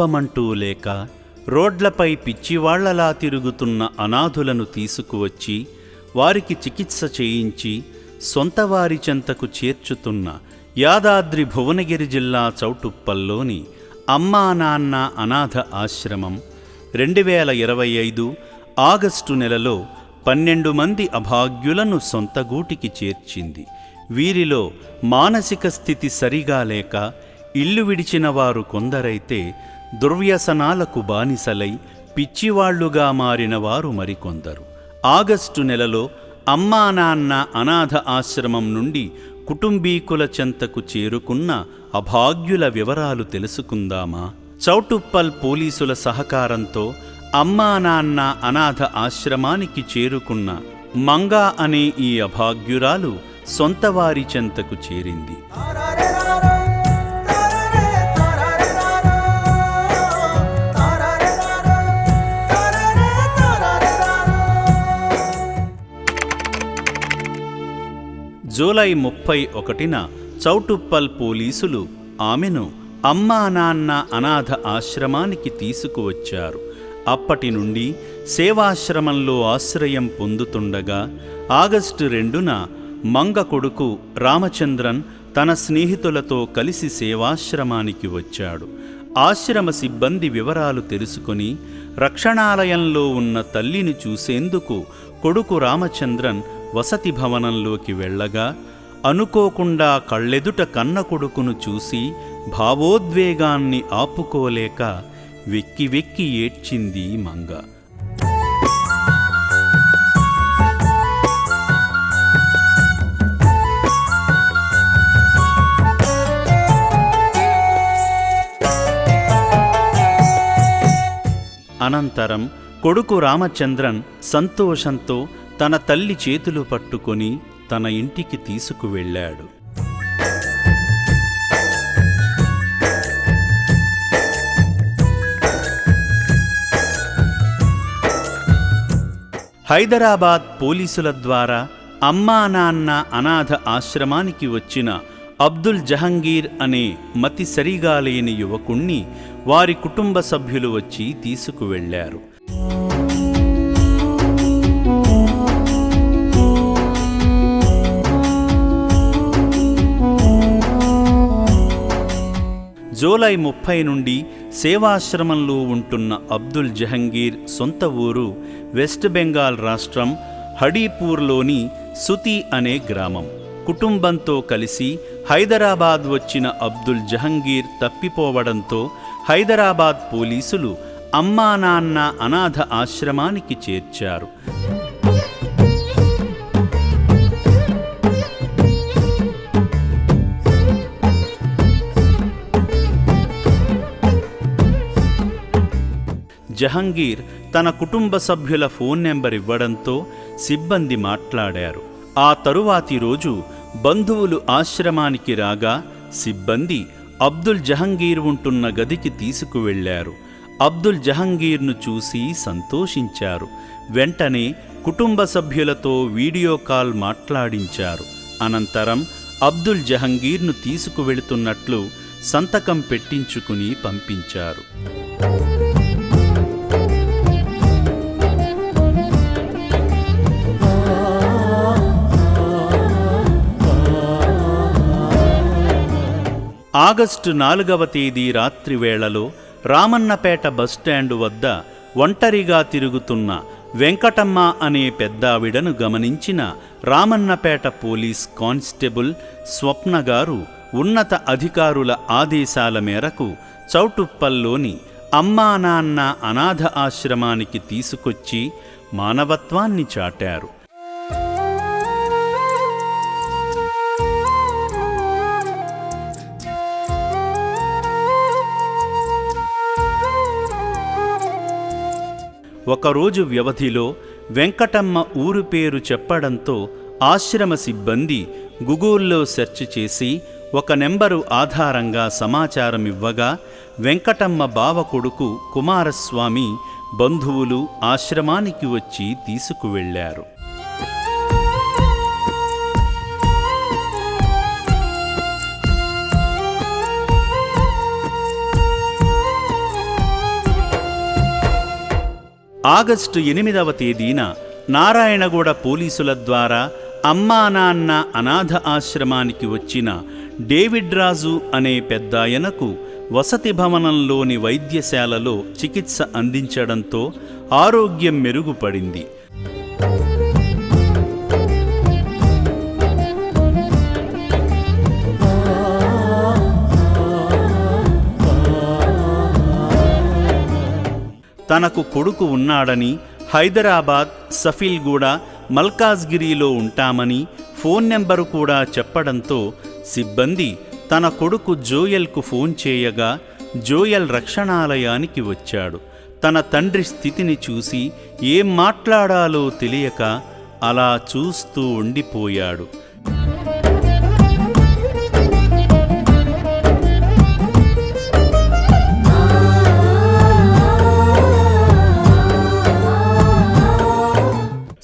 కుటుంబమంటూ లేక రోడ్లపై పిచ్చివాళ్ళలా తిరుగుతున్న అనాథులను తీసుకువచ్చి వారికి చికిత్స చేయించి సొంతవారి చెంతకు చేర్చుతున్న యాదాద్రి భువనగిరి జిల్లా చౌటుప్పల్లోని అమ్మా నాన్న అనాథ ఆశ్రమం రెండు వేల ఇరవై ఐదు ఆగస్టు నెలలో పన్నెండు మంది అభాగ్యులను సొంత గూటికి చేర్చింది. వీరిలో మానసిక స్థితి సరిగా లేక ఇల్లు విడిచిన వారు కొందరైతే దుర్వ్యసనాలకు బానిసలై పిచ్చివాళ్ళుగా మారిన వారు మరికొందరు. ఆగస్టు నెలలో అమ్మా నాన్న అనాథ ఆశ్రమం నుండి కుటుంబీకుల చెంతకు చేరుకున్న అభాగ్యుల వివరాలు తెలుసుకుందామా? చౌటుప్పల్ పోలీసుల సహకారంతో అమ్మా నాన్న అనాథ ఆశ్రమానికి చేరుకున్న మంగా అనే ఈ అభాగ్యురాలు సొంతవారి చెంతకు చేరింది. జూలై ముప్పై ఒకటిన చౌటుప్పల్ పోలీసులు ఆమెను అమ్మా నాన్న అనాథ ఆశ్రమానికి తీసుకువచ్చారు. అప్పటి నుండి సేవాశ్రమంలో ఆశ్రయం పొందుతుండగా ఆగస్టు రెండున మంగ కొడుకు రామచంద్రన్ తన స్నేహితులతో కలిసి సేవాశ్రమానికి వచ్చాడు. ఆశ్రమ సిబ్బంది వివరాలు తెలుసుకొని రక్షణాలయంలో ఉన్న తల్లిని చూసేందుకు కొడుకు రామచంద్రన్ వసతి భవనంలోకి వెళ్ళగా అనుకోకుండా కళ్ళెదుట కన్న కొడుకును చూసి భావోద్వేగాన్ని ఆపుకోలేక వెక్కి వెక్కి ఏడ్చింది మంగ. అనంతరం కొడుకు రామచంద్రన్ సంతోషంతో తన తల్లి చేతులు పట్టుకొని తన ఇంటికి తీసుకువెళ్ళాడు. హైదరాబాద్ పోలీసుల ద్వారా అమ్మా నాన్న అనాథ ఆశ్రమానికి వచ్చిన అబ్దుల్ జహంగీర్ అనే మతి సరిగా లేని యువకుణ్ణి వారి కుటుంబ సభ్యులు వచ్చి తీసుకువెళ్ళారు జూలై ముప్పై నుండి సేవాశ్రమంలో ఉంటున్న అబ్దుల్ జహంగీర్ సొంత ఊరు వెస్ట్ బెంగాల్ రాష్ట్రం హడీపూర్లోని సుతి అనే గ్రామం. కుటుంబంతో కలిసి హైదరాబాద్ వచ్చిన అబ్దుల్ జహంగీర్ తప్పిపోవడంతో హైదరాబాద్ పోలీసులు అమ్మా నాన్న అనాథ ఆశ్రమానికి చేర్చారు. జహంగీర్ తన కుటుంబ సభ్యుల ఫోన్ నెంబర్ ఇవ్వడంతో సిబ్బంది మాట్లాడారు. ఆ తరువాతి రోజు బంధువులు ఆశ్రమానికి రాగా సిబ్బంది అబ్దుల్ జహంగీర్ ఉంటున్న గదికి తీసుకువెళ్ళారు అబ్దుల్ జహంగీర్ను చూసి సంతోషించారు. వెంటనే కుటుంబ సభ్యులతో వీడియో కాల్ మాట్లాడించారు. అనంతరం అబ్దుల్ జహంగీర్ను తీసుకువెళుతున్నట్లు సంతకం పెట్టించుకుని పంపించారు. ఆగస్టు నాలుగవ తేదీ రాత్రి వేళలో రామన్నపేట బస్టాండు వద్ద ఒంటరిగా తిరుగుతున్న వెంకటమ్మ అనే పెద్దావిడను గమనించిన రామన్నపేట పోలీస్ కానిస్టేబుల్ స్వప్న గారు ఉన్నత అధికారుల ఆదేశాల మేరకు చౌటుప్పల్లోని అమ్మా నాన్న అనాథ ఆశ్రమానికి తీసుకొచ్చి మానవత్వాన్ని చాటారు. ఒకరోజు వ్యవధిలో వెంకటమ్మ ఊరు పేరు చెప్పడంతో ఆశ్రమ సిబ్బంది గూగుల్లో సెర్చ్ చేసి ఒక నెంబరు ఆధారంగా సమాచారం ఇవ్వగా వెంకటమ్మ బావ కొడుకు కుమారస్వామి బంధువులు ఆశ్రమానికి వచ్చి తీసుకువెళ్ళారు ఆగస్టు ఎనిమిదవ తేదీన నారాయణగూడ పోలీసుల ద్వారా అమ్మా నాన్న అనాథ ఆశ్రమానికి వచ్చిన డేవిడ్ రాజు అనే పెద్దాయనకు వసతి భవనంలోని వైద్యశాలలో చికిత్స అందించడంతో ఆరోగ్యం మెరుగుపడింది. తనకు కొడుకు ఉన్నాడని హైదరాబాద్ సఫీల్గూడ మల్కాజ్గిరిలో ఉంటామని ఫోన్ నెంబరు కూడా చెప్పడంతో సిబ్బంది తన కొడుకు జోయల్కు ఫోన్ చేయగా జోయల్ రక్షణాలయానికి వచ్చాడు. తన తండ్రి స్థితిని చూసి ఏం మాట్లాడాలో తెలియక అలా చూస్తూ ఉండిపోయాడు.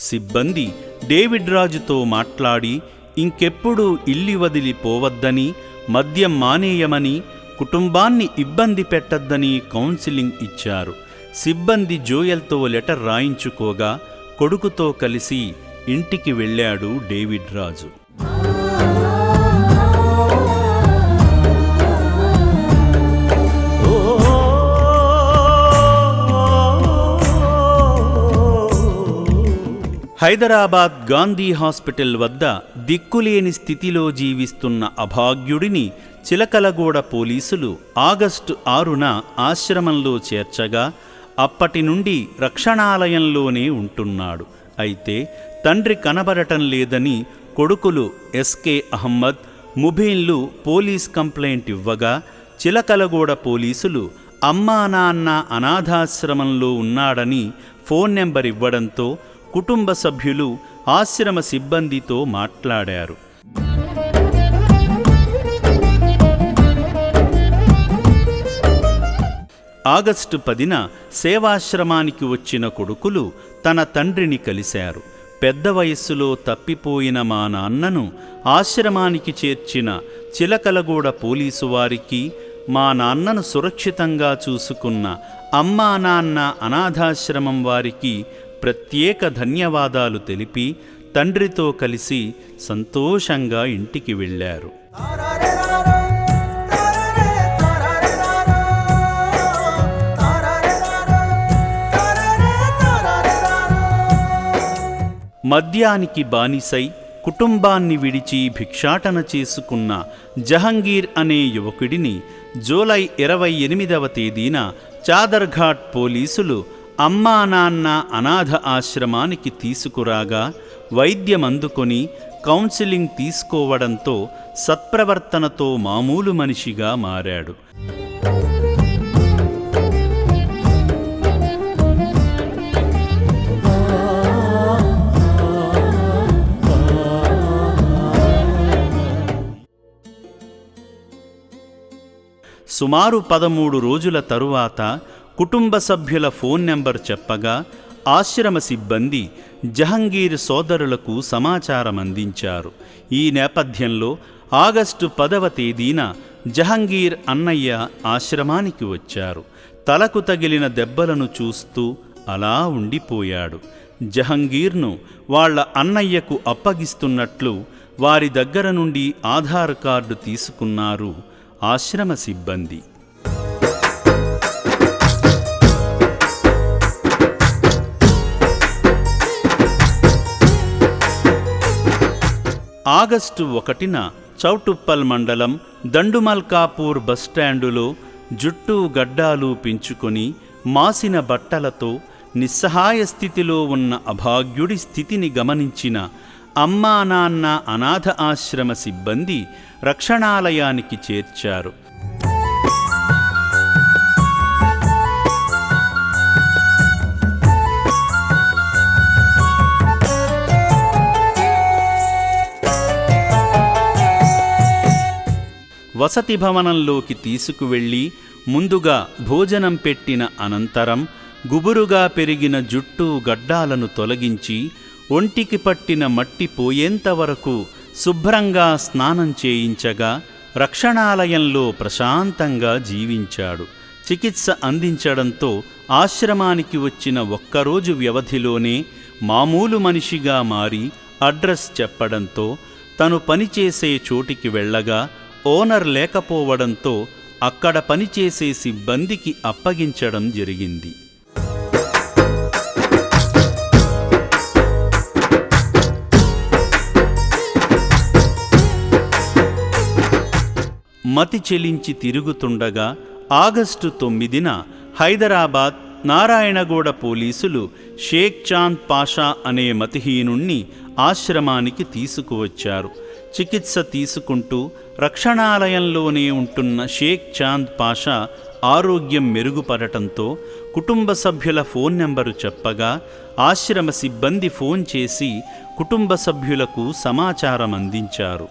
సిబ్బంది డేవిడ్ రాజుతో మాట్లాడి ఇంకెప్పుడూ ఇల్లి వదిలి పోవద్దని మద్యం మానేయమని కుటుంబాన్ని ఇబ్బంది పెట్టద్దని కౌన్సిలింగ్ ఇచ్చారు. సిబ్బంది జోయల్తో లెటర్ రాయించుకోగా కొడుకుతో కలిసి ఇంటికి వెళ్ళాడు డేవిడ్ రాజు హైదరాబాద్ గాంధీ హాస్పిటల్ వద్ద దిక్కులేని స్థితిలో జీవిస్తున్న అభాగ్యుడిని చిలకలగూడ పోలీసులు ఆగస్టు ఆరున ఆశ్రమంలో చేర్చగా అప్పటి నుండి రక్షణాలయంలోనే ఉంటున్నాడు. అయితే తండ్రి కనబడటం లేదని కొడుకులు ఎస్కే అహ్మద్ ముబీన్లు పోలీస్ కంప్లైంట్ ఇవ్వగా చిలకలగూడ పోలీసులు అమ్మా నాన్న అనాథాశ్రమంలో ఉన్నాడని ఫోన్ నెంబర్ ఇవ్వడంతో కుటుంబ సభ్యులు ఆశ్రమ సిబ్బందితో మాట్లాడారు. ఆగస్టు పదిన సేవాశ్రమానికి వచ్చిన కొడుకులు తన తండ్రిని కలిశారు. పెద్ద వయస్సులో తప్పిపోయిన మా నాన్నను ఆశ్రమానికి చేర్చిన చిలకలగూడ పోలీసు వారికి మా నాన్నను సురక్షితంగా చూసుకున్న అమ్మా నాన్న అనాథాశ్రమం వారికి ప్రత్యేక ధన్యవాదాలు తెలిపి తండ్రితో కలిసి సంతోషంగా ఇంటికి వెళ్ళారు. మద్యానికి బానిసై కుటుంబాన్ని విడిచి భిక్షాటన చేసుకున్న జహంగీర్ అనే యువకుడిని జూలై ఇరవై ఎనిమిదవ తేదీన చాదర్ఘాట్ పోలీసులు అమ్మా నాన్న అనాథ ఆశ్రమానికి తీసుకురాగా వైద్యం అందుకొని కౌన్సిలింగ్ తీసుకోవడంతో సత్ప్రవర్తనతో మామూలు మనిషిగా మారాడు. సుమారు పదమూడు రోజుల తరువాత కుటుంబ సభ్యుల ఫోన్ నెంబర్ చెప్పగా ఆశ్రమ సిబ్బంది జహంగీర్ సోదరులకు సమాచారం అందించారు. ఈ నేపథ్యంలో ఆగస్టు పదవ తేదీన జహంగీర్ అన్నయ్య ఆశ్రమానికి వచ్చారు. తలకు తగిలిన దెబ్బలను చూస్తూ అలా ఉండిపోయాడు. జహంగీర్ను వాళ్ళ అన్నయ్యకు అప్పగిస్తున్నట్లు వారి దగ్గర నుండి ఆధార్ కార్డు తీసుకున్నారు ఆశ్రమ సిబ్బంది. ఆగస్టు ఒకటిన చౌటుప్పల్ మండలం దండుమల్కాపూర్ బస్టాండులో జుట్టు గడ్డాలు పెంచుకొని మాసిన బట్టలతో నిస్సహాయ స్థితిలో ఉన్న అభాగ్యుడి స్థితిని గమనించిన అమ్మా నాన్న అనాథ ఆశ్రమ సిబ్బంది రక్షణాలయానికి చేర్చారు. వసతి భవనంలోకి తీసుకువెళ్ళి ముందుగా భోజనం పెట్టిన అనంతరం గుబురుగా పెరిగిన జుట్టు గడ్డాలను తొలగించి ఒంటికి పట్టిన మట్టి పోయేంత వరకు శుభ్రంగా స్నానం చేయించగా రక్షణాలయంలో ప్రశాంతంగా జీవించాడు. చికిత్స అందించడంతో ఆశ్రమానికి వచ్చిన ఒక్కరోజు వ్యవధిలోనే మామూలు మనిషిగా మారి అడ్రస్ చెప్పడంతో తను పనిచేసే చోటికి వెళ్ళగా ఓనర్ లేకపోవడంతో అక్కడ పనిచేసే సిబ్బందికి అప్పగించడం జరిగింది. మతి చెలించి తిరుగుతుండగా ఆగస్టు తొమ్మిదిన హైదరాబాద్ నారాయణగూడ పోలీసులు షేక్ చాంద్ పాషా అనే మతిహీనుణ్ణి ఆశ్రమానికి తీసుకువచ్చారు. చికిత్స తీసుకుంటూ రక్షణాలయంలోనే ఉంటున్న షేక్ చాంద్ పాషా ఆరోగ్యం మెరుగుపడటంతో కుటుంబ సభ్యుల ఫోన్ నెంబరు చెప్పగా ఆశ్రమ సిబ్బంది ఫోన్ చేసి కుటుంబ సభ్యులకు సమాచారం అందించారు.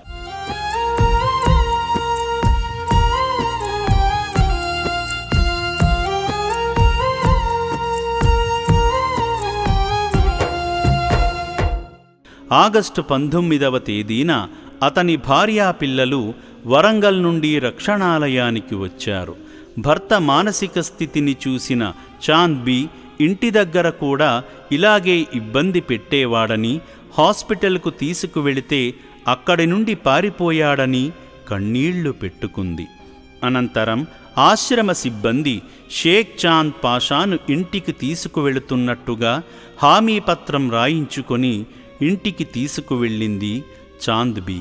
ఆగస్టు పంతొమ్మిదవ తేదీన అతని భార్యా పిల్లలు వరంగల్ నుండి రక్షణాలయానికి వచ్చారు. భర్త మానసిక స్థితిని చూసిన చాంద్బీ ఇంటి దగ్గర కూడా ఇలాగే ఇబ్బంది పెట్టేవాడని హాస్పిటల్కు తీసుకువెళితే అక్కడి నుండి పారిపోయాడని కన్నీళ్ళు పెట్టుకుంది. అనంతరం ఆశ్రమ సిబ్బంది షేక్ చాంద్ పాషాను ఇంటికి తీసుకువెళుతున్నట్టుగా హామీ పత్రం రాయించుకొని ఇంటికి తీసుకువెళ్ళింది చాంద్బీ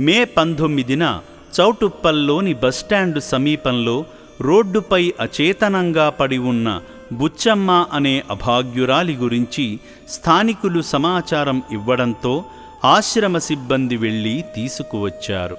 మే పంతొమ్మిదిన చౌటుప్పల్లోని బస్టాండు సమీపంలో రోడ్డుపై అచేతనంగా పడి ఉన్న బుచ్చమ్మ అనే అభాగ్యురాలి గురించి స్థానికులు సమాచారం ఇవ్వడంతో ఆశ్రమ సిబ్బంది వెళ్ళి తీసుకువచ్చారు.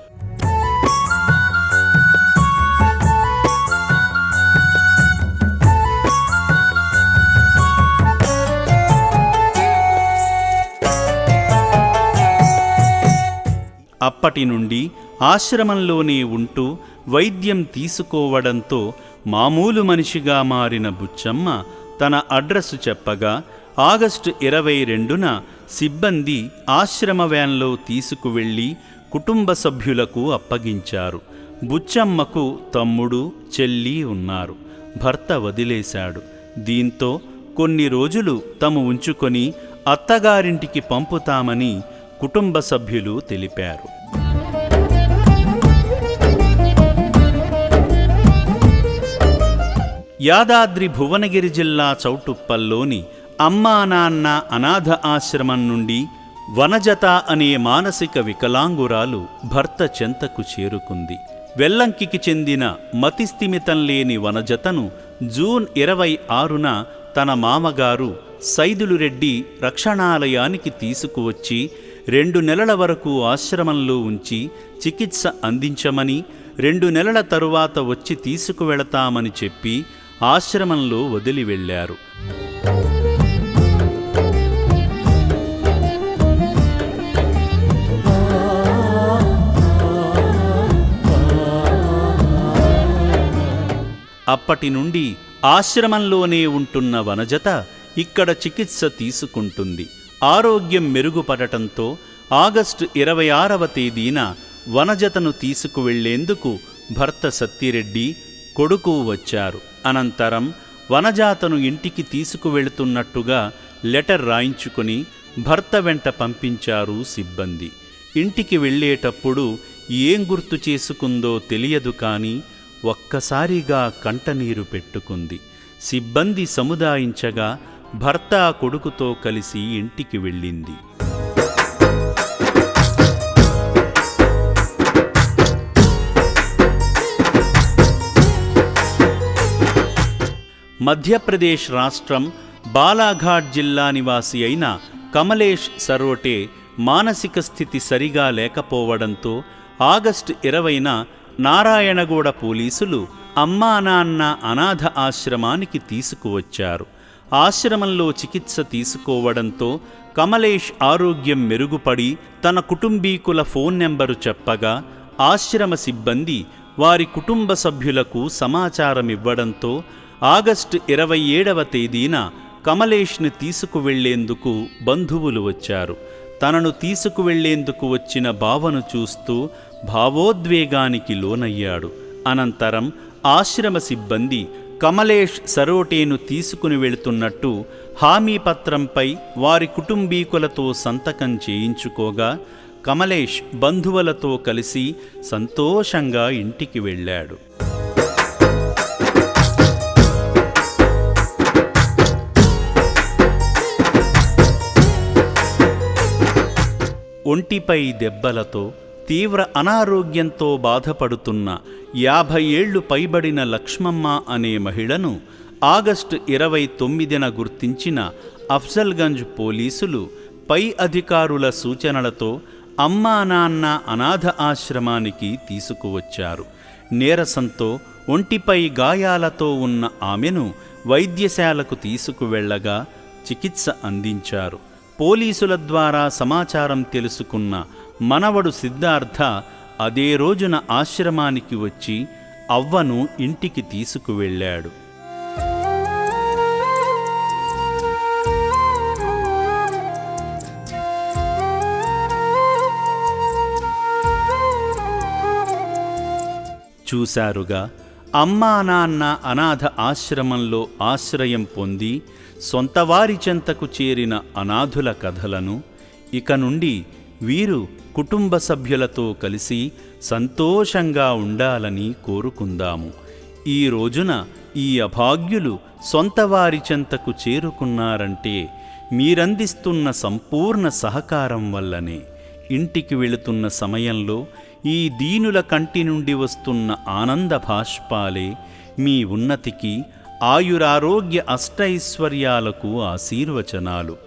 అప్పటి నుండి ఆశ్రమంలోనే ఉంటూ వైద్యం తీసుకోవడంతో మామూలు మనిషిగా మారిన బుచ్చమ్మ తన అడ్రస్సు చెప్పగా ఆగస్టు ఇరవై రెండున సిబ్బంది ఆశ్రమ వ్యాన్లో తీసుకువెళ్ళి కుటుంబ సభ్యులకు అప్పగించారు. బుచ్చమ్మకు తమ్ముడు చెల్లి ఉన్నారు. భర్త వదిలేశాడు. దీంతో కొన్ని రోజులు తము ఉంచుకొని అత్తగారింటికి పంపుతామని కుటుంబ సభ్యులు తెలిపారు. యాదాద్రి భువనగిరి జిల్లా చౌటుప్పల్లోని అమ్మా నాన్న అనాథ ఆశ్రమం నుండి వనజత అనే మానసిక వికలాంగురాలు భర్త చెంతకు చేరుకుంది. వెల్లంకికి చెందిన మతిస్థిమితం లేని వనజతను జూన్ ఇరవై ఆరున తన మామగారు సైదులురెడ్డి రక్షణాలయానికి తీసుకువచ్చి రెండు నెలల వరకు ఆశ్రమంలో ఉంచి చికిత్స అందించమని రెండు నెలల తరువాత వచ్చి తీసుకువెళతామని చెప్పి ఆశ్రమంలో వదిలి వెళ్ళారు. అప్పటి నుండి ఆశ్రమంలోనే ఉంటున్న వనజత ఇక్కడ చికిత్స తీసుకుంటుంది. ఆరోగ్యం మెరుగుపడటంతో ఆగస్టు ఇరవై ఆరవ తేదీన వనజతను తీసుకువెళ్ళేందుకు భర్త సత్తిరెడ్డి కొడుకు వచ్చారు. అనంతరం వనజాతను ఇంటికి తీసుకువెళుతున్నట్టుగా లెటర్ రాయించుకుని భర్త వెంట పంపించారు సిబ్బంది. ఇంటికి వెళ్ళేటప్పుడు ఏం గుర్తు చేసుకుందో తెలియదు కానీ ఒక్కసారిగా కంటనీరు పెట్టుకుంది. సిబ్బంది సముదాయించగా భర్త కొడుకుతో కలిసి ఇంటికి వెళ్ళింది. మధ్యప్రదేశ్ రాష్ట్రం బాలాఘాట్ జిల్లా నివాసి అయిన కమలేష్ సరోటే మానసిక స్థితి సరిగా లేకపోవడంతో ఆగస్టు ఇరవైన నారాయణగూడ పోలీసులు అమ్మా నాన్న అనాథ ఆశ్రమానికి తీసుకువచ్చారు. ఆశ్రమంలో చికిత్స తీసుకోవడంతో కమలేష్ ఆరోగ్యం మెరుగుపడి తన కుటుంబీకుల ఫోన్ నెంబరు చెప్పగా ఆశ్రమ సిబ్బంది వారి కుటుంబ సభ్యులకు సమాచారమివ్వడంతో ఆగస్టు ఇరవై ఏడవ తేదీన కమలేష్ని తీసుకువెళ్ళేందుకు బంధువులు వచ్చారు. తనను తీసుకువెళ్ళేందుకు వచ్చిన బావను చూస్తూ భావోద్వేగానికి లోనయ్యాడు. అనంతరం ఆశ్రమ సిబ్బంది కమలేష్ సరోటేను తీసుకుని వెళుతున్నట్టు హామీ పత్రంపై వారి కుటుంబీకులతో సంతకం చేయించుకోగా కమలేష్ బంధువులతో కలిసి సంతోషంగా ఇంటికి వెళ్ళాడు. ఒంటిపై దెబ్బలతో తీవ్ర అనారోగ్యంతో బాధపడుతున్న యాభై ఏళ్ళు పైబడిన లక్ష్మమ్మ అనే మహిళను ఆగస్టు ఇరవై తొమ్మిదిన గుర్తించిన అఫ్జల్గంజ్ పోలీసులు పై అధికారుల సూచనలతో అమ్మా నాన్న అనాథ ఆశ్రమానికి తీసుకువచ్చారు. నీరసంతో ఒంటిపై గాయాలతో ఉన్న ఆమెను వైద్యశాలకు తీసుకువెళ్ళగా చికిత్స అందించారు. పోలీసుల ద్వారా సమాచారం తెలుసుకున్న మనవడు సిద్ధార్థ అదే రోజున ఆశ్రమానికి వచ్చి అవ్వను ఇంటికి తీసుకువెళ్ళాడు. చూశారుగా అమ్మా నాన్న అనాథ ఆశ్రమంలో ఆశ్రయం పొంది సొంతవారి చెంతకు చేరిన అనాథుల కథలను ఇక నుండి వీరు కుటుంబ సభ్యులతో కలిసి సంతోషంగా ఉండాలని కోరుకుందాము. ఈ రోజున ఈ అభాగ్యులు సొంతవారి చెంతకు చేరుకున్నారంటే మీరందిస్తున్న సంపూర్ణ సహకారం వల్లనే. ఇంటికి వెళుతున్న సమయంలో ఈ దీనుల కంటి నుండి వస్తున్న ఆనంద భాష్పాలే మీ ఉన్నతికి ఆయురారోగ్య అష్టైశ్వర్యాలకు ఆశీర్వచనాలు.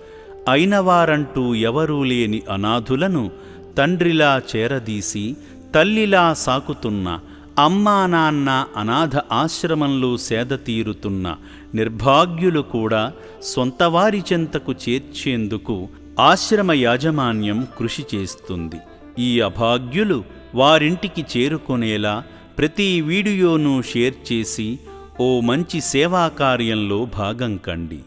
అయినవారంటూ ఎవరూ లేని అనాథులను తండ్రిలా చేరదీసి తల్లిలా సాకుతున్న అమ్మా నాన్న అనాథ ఆశ్రమంలో సేద తీరుతున్న నిర్భాగ్యులు కూడా సొంతవారి చెంతకు చేర్చేందుకు ఆశ్రమ యాజమాన్యం కృషి చేస్తుంది. ఈ అభాగ్యులు వారింటికి చేరుకునేలా ప్రతి వీడియోను షేర్ చేసి ఓ మంచి సేవా కార్యంలో భాగం కండి.